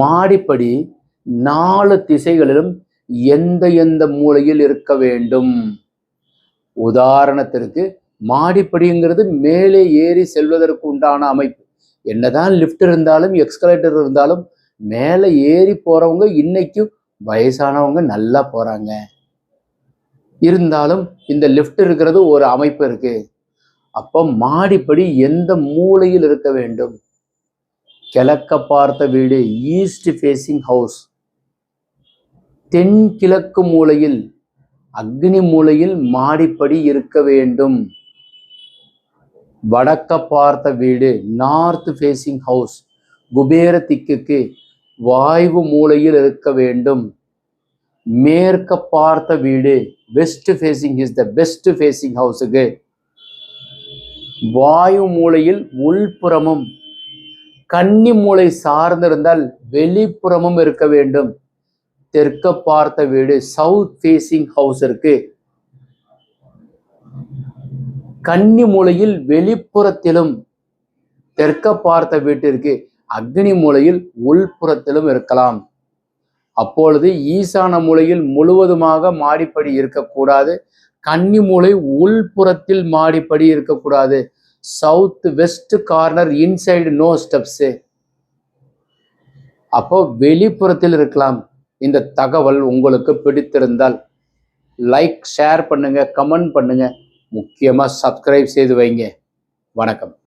மாடிப்படி நாலு திசைகளிலும் எந்த எந்த மூலையில் இருக்க வேண்டும்? உதாரணத்திற்கு மாடிப்படிங்கிறது மேலே ஏறி செல்வதற்கு உண்டான அமைப்பு. என்னதான் லிஃப்ட் இருந்தாலும் எக்ஸ்கலேட்டர் இருந்தாலும் மேலே ஏறி போறவங்க இன்னைக்கும் வயசானவங்க நல்லா போறாங்க. இருந்தாலும் இந்த லிஃப்ட் இருக்கிறது ஒரு அமைப்பு இருக்கு. அப்போ மாடிப்படி எந்த மூலையில் இருக்க வேண்டும்? கிழக்க பார்த்த வீடு ஈஸ்ட் ஃபேசிங் ஹவுஸ் தென்கிழக்கு மூலையில் அக்னி மூலையில் மாடிப்படி இருக்க வேண்டும். வடக்க பார்த்த வீடு நார்த் ஃபேசிங் ஹவுஸ் குபேர திக்குக்கு வாய்வு மூலையில் இருக்க வேண்டும். மேற்க பார்த்த வீடு west facing is the best facing ஹவுஸுக்கு வாயு மூலையில் உள்புறமும் கன்னி மூலை சார்ந்திருந்தால் வெளிப்புறமும் இருக்க வேண்டும். தெற்க பார்த்த வீடு சவுத் ஃபேசிங் ஹவுஸ் இருக்கு. கன்னி மூலையில் வெளிப்புறத்திலும் தெற்க பார்த்த வீட்டிற்கு அக்னி மூலையில் உள்புறத்திலும் இருக்கலாம். அப்பொழுது ஈசான மூலையில் முழுவதுமாக மாடிப்படி இருக்கக்கூடாது. கன்னி மூளை உள்புறத்தில் மாடிப்படி இருக்கக்கூடாது. South west corner inside no steps அப்போ வெளிப்புறத்தில் இருக்கலாம். இந்த தகவல் உங்களுக்கு பிடித்திருந்தால் லைக் ஷேர் பண்ணுங்க கமெண்ட் பண்ணுங்க. முக்கியமாக சப்ஸ்கிரைப் செய்து வைங்க. வணக்கம்.